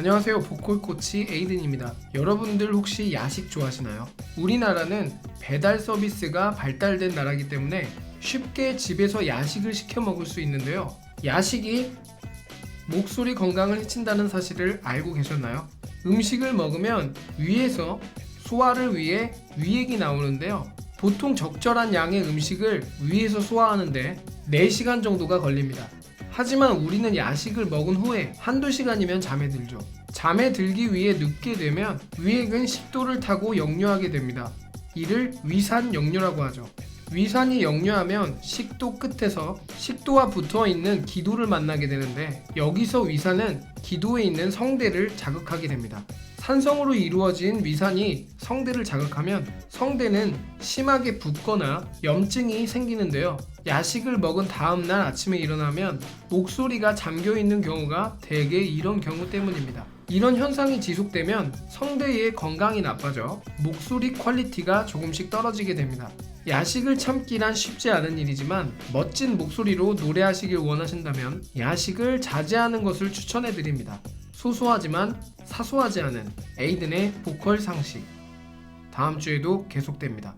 안녕하세요. 보컬 코치 에이든입니다. 여러분들 혹시 야식 좋아하시나요? 우리나라는 배달 서비스가 발달된 나라이기 때문에 쉽게 집에서 야식을 시켜 먹을 수 있는데요. 야식이 목소리 건강을 해친다는 사실을 알고 계셨나요? 음식을 먹으면 위에서 소화를 위해 위액이 나오는데요. 보통 적절한 양의 음식을 위에서 소화하는데 4시간 정도가 걸립니다. 하지만 우리는 야식을 먹은 후에 한두 시간이면 잠에 들죠. 잠에 들기 위해 눕게 되면 위액은 식도를 타고 역류하게 됩니다. 이를 위산 역류라고 하죠. 위산이 역류하면 식도 끝에서 식도와 붙어 있는 기도를 만나게 되는데 여기서 위산은 기도에 있는 성대를 자극하게 됩니다. 산성으로 이루어진 위산이 성대를 자극하면 성대는 심하게 붓거나 염증이 생기는데요. 야식을 먹은 다음 날 아침에 일어나면 목소리가 잠겨 있는 경우가 대개 이런 경우 때문입니다. 이런 현상이 지속되면 성대의 건강이 나빠져 목소리 퀄리티가 조금씩 떨어지게 됩니다. 야식을 참기란 쉽지 않은 일이지만 멋진 목소리로 노래하시길 원하신다면 야식을 자제하는 것을 추천해 드립니다. 소소하지만 사소하지 않은 에이든의 보컬 상식. 다음 주에도 계속됩니다.